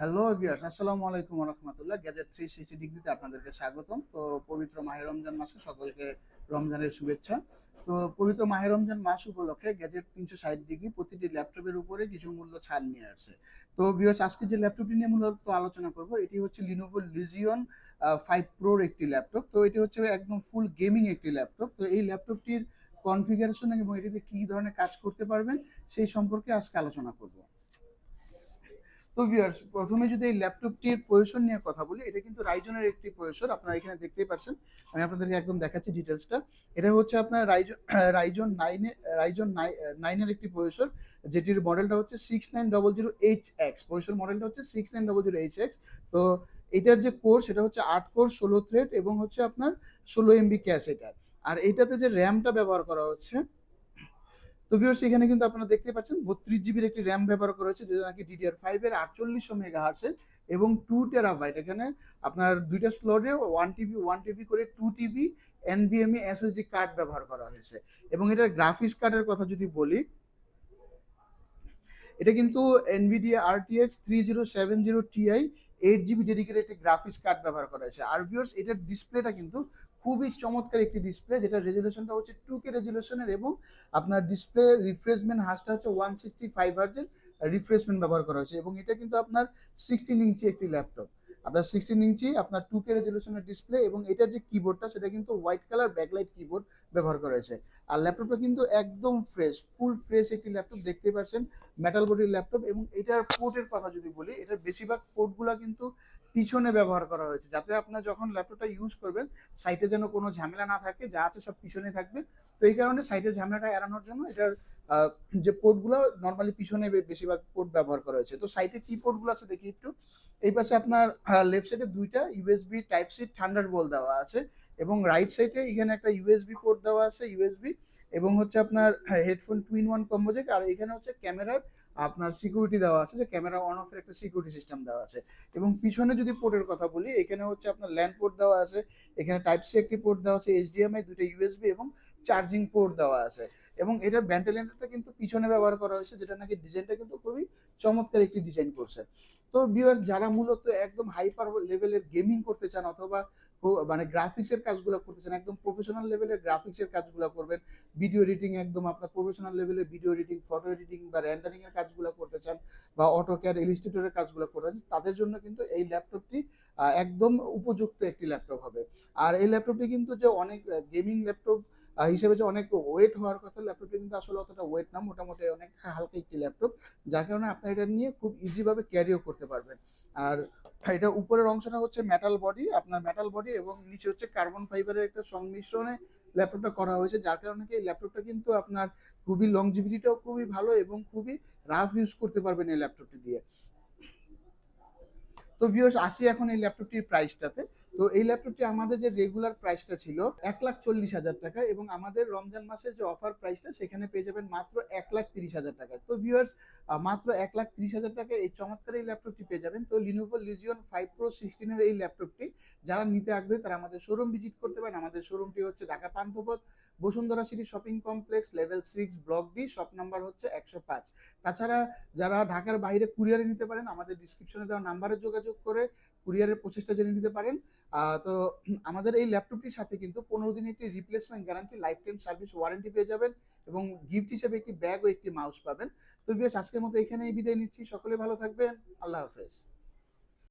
Hello viewers আসসালামু আলাইকুম রহমতুল্লাহ gadget three sixty ডিগ্রিতে আপনাদেরকে স্বাগতম। তো পবিত্র মাহে রমজান মাসে সকলকে রমজানের শুভেচ্ছা। তো পবিত্র মাহে রমজান মাস উপলক্ষে গ্যাজেট তিনশো ষাট ডিগ্রি প্রতিটি ল্যাপটপের উপরে কিছু মূল্য ছাড় নিয়ে আসছে। তো ভিউয়ার্স আজকে যে ল্যাপটপটি নিয়ে মূলত আলোচনা করব, এটি হচ্ছে লিনোভো লিজিয়ন ফাইভ প্রোর একটি ল্যাপটপ। তো এটি হচ্ছে একদম ফুল গেমিং একটি ল্যাপটপ। তো এই ল্যাপটপটির কনফিগারেশন এবং এটিতে কী ধরনের কাজ করতে পারবেন, সেই সম্পর্কে আজকে আলোচনা করব। তো ভিউয়ার্স প্রথমে যদি এই ল্যাপটপটির পজিশন নিয়ে কথা বলি, এটা কিন্তু রাইজনের একটি পজিশন আপনারা এখানে দেখতেই পাচ্ছেন আমি আপনাদেরকে একদম দেখাচ্ছি ডিটেলসটা এটা হচ্ছে আপনার রাইজন রাইজন নাইনে রাইজন নাইনের একটি পজিশন যেটির মডেলটা হচ্ছে six nine double zero H X position মডেলটা হচ্ছে six nine double zero H X তো এটার যে কোর সেটা হচ্ছে আট কোর ষোলো থ্রেড এবং হচ্ছে আপনার ষোলো এমবি ক্যাশ এটার আর এটাতে যে র্যামটা ব্যবহার করা হচ্ছে তো ভিউয়ার্স এখানে কিন্তু আপনারা দেখতে পাচ্ছেন বত্রিশ জিবির একটি র্যাম ব্যবহার করা হয়েছে, যেটা নাকি ডিডিআর ফাইভ এর আটচল্লিশশো মেগা হার্সের এবং টু টেরাবাইট এখানে আপনার দুইটা স্লটে ওয়ান টিবি ওয়ান টিবি করে two TB NVMe SSD card ব্যবহার করা হয়েছে। এবং এটার গ্রাফিক্স কার্ডের কথা যদি বলি, এটা কিন্তু Nvidia RTX three zero seven zero Ti eight GB dedicated একটি গ্রাফিক্স কার্ড ব্যবহার করা হয়েছে। আর ভিউয়ার্স এটার ডিসপ্লেটা কিন্তু খুবই চমৎকার একটি ডিসপ্লে যেটা রেজুলেশনটা হচ্ছে টু কে রেজুলেশনের এবং আপনার ডিসপ্লে রিফ্রেশমেন্ট হার্সটা হচ্ছে ওয়ান সিক্সটি ফাইভ হার্জের রিফ্রেশমেন্ট ব্যবহার করা হয়েছে এবং এটা কিন্তু আপনার সিক্সটিন ইঞ্চি একটি ল্যাপটপ আপনার সিক্সটিন ইঞ্চি, আপনার টু কে রেজলিউশনের ডিসপ্লে এবং এটার যে কিবোর্ডটা সেটা কিন্তু হোয়াইট কালার ব্যাকলাইট কিবোর্ড ব্যবহার করা হয়েছে। আর ল্যাপটপটা কিন্তু একদম ফ্রেশ ফুল ফ্রেশ একটি ল্যাপটপ দেখতে পাচ্ছেন মেটাল বডির ল্যাপটপ এবং এটার পোর্টের কথা যদি বলি, এটার বেশিরভাগ পোর্টগুলো কিন্তু পিছনে ব্যবহার করা হয়েছে, যাতে আপনার যখন ল্যাপটপটা ইউজ করবেন সাইটে যেন কোনো ঝামেলা না থাকে, যা আছে সব পিছনে থাকবে। তো এই কারণে সাইটের ঝামেলাটা এড়ানোর জন্য এটার যে পোর্টগুলো নর্মালি পিছনে বেশিরভাগ পোর্ট ব্যবহার করা হয়েছে। তো সাইটে কি পোর্টগুলো আছে, দেখি একটু। এই পাশে আপনার লেফট সাইডে দুইটা USB type C thunderbolt দেওয়া আছে এবং রাইট সাইডে এখানে একটা ইউএসবি পোর্ট দেওয়া আছে ইউএসবি এবং হচ্ছে আপনার headphone two in one combo jack আর এখানে হচ্ছে ক্যামেরার আপনার সিকিউরিটি দেওয়া আছে যে ক্যামেরা অন অফের একটা সিকিউরিটি সিস্টেম দেওয়া আছে এবং পিছনে যদি পোর্টের কথা বলি, এখানে হচ্ছে আপনার ল্যান্ড পোর্ট দেওয়া আছে, এখানে টাইপ সি একটি পোর্ট দেওয়া আছে এইচডিএমআই দুটো ইউএসবি এবং চার্জিং পোর্ট দেওয়া আছে এবং এটার ভেন্টিলেটরটা কিন্তু পিছনে ব্যবহার করা হয়েছে যেটা নাকি ডিজাইনটা কিন্তু খুবই চমৎকার একটি ডিজাইন করছে। তো বিয়ার যারা মূলত একদম হাইপার লেভেলের গেমিং করতে চান অথবা মানে গ্রাফিক্সের কাজগুলো করতে চান, একদম প্রফেশনাল লেভেলের গ্রাফিক্সের কাজগুলো করবেন ভিডিও এডিটিং একদম আপনার প্রফেশনাল লেভেলের ভিডিও এডিটিং ফটো এডিটিং বা র্যান্ডারিং এর কাজগুলো করতে চান বা অটো ক্যাড ইলিস্ট্রেটরের কাজগুলো করতে চান, তাদের জন্য কিন্তু এই ল্যাপটপটি একদম উপযুক্ত একটি ল্যাপটপ হবে। আর এই ল্যাপটপটি কিন্তু যে অনেক গেমিং ল্যাপটপ হিসেবে যে অনেক ওয়েট হওয়ার কথা ল্যাপটপটি কিন্তু আসলে অতটা ওয়েট না, মোটামুটি অনেক হালকা একটি ল্যাপটপ যার কারণে আপনার এটা নিয়ে খুব ইজিভাবে ক্যারিও করতে পারবেন। আর এটা উপরের অংশটা হচ্ছে মেটাল বডি আপনার মেটাল বডি এবং নিচে হচ্ছে কার্বন ফাইবারের একটা সংমিশ্রণে ল্যাপটপটা করা হয়েছে, যার কারণে কি ল্যাপটপটা কিন্তু আপনার খুবই লংজিভিটিটাও খুবই ভালো এবং খুবই রাফ ইউজ করতে পারবেন এই ল্যাপটপটি দিয়ে। তো ভিউয়ার্স আসি এখন এই ল্যাপটপটির প্রাইসটাতে তো এই ল্যাপটপটি আমাদের যে রেগুলার প্রাইসটা ছিল এক লাখ চল্লিশ হাজার টাকা এবং আমাদের রমজান মাসের যে অফার প্রাইসটা সেখানে পেয়ে যাবেন মাত্র এক লাখ তিরিশ হাজার টাকা। তো ভিউয়ার্স মাত্র এক লাখ তিরিশ হাজার টাকায় এই চমৎকার এই ল্যাপটপটি পেয়ে যাবেন। তো লিনোভো লিজিয়ন ফাইভ প্রো সিক্সটিনের এই ল্যাপটপটি যারা নিতে আগ্রহী তারা আমাদের শোরুম ভিজিট করতে পারেন। আমাদের শোরুমটি হচ্ছে Dhaka Panthapath, Bashundhara city shopping complex level six block D shop number হচ্ছে একশো পাঁচ। তাছাড়া যারা ঢাকার বাইরে কুরিয়ারে নিতে পারেন, আমাদের ডিসক্রিপশনে দেওয়া নাম্বারে যোগাযোগ করে কুরিয়ারের প্রচেষ্টা জেনে নিতে পারেন। তো আমাদের এই ল্যাপটপটির সাথে কিন্তু পনেরো দিনের একটি replacement guarantee lifetime service warranty পেয়ে যাবেন এবং গিফট হিসেবে একটি ব্যাগ ও একটি মাউস পাবেন। তো বেশ, আজকের মতো এখানেই বিদায় নিচ্ছি। সকলে ভালো থাকবেন। আল্লাহ হাফেজ।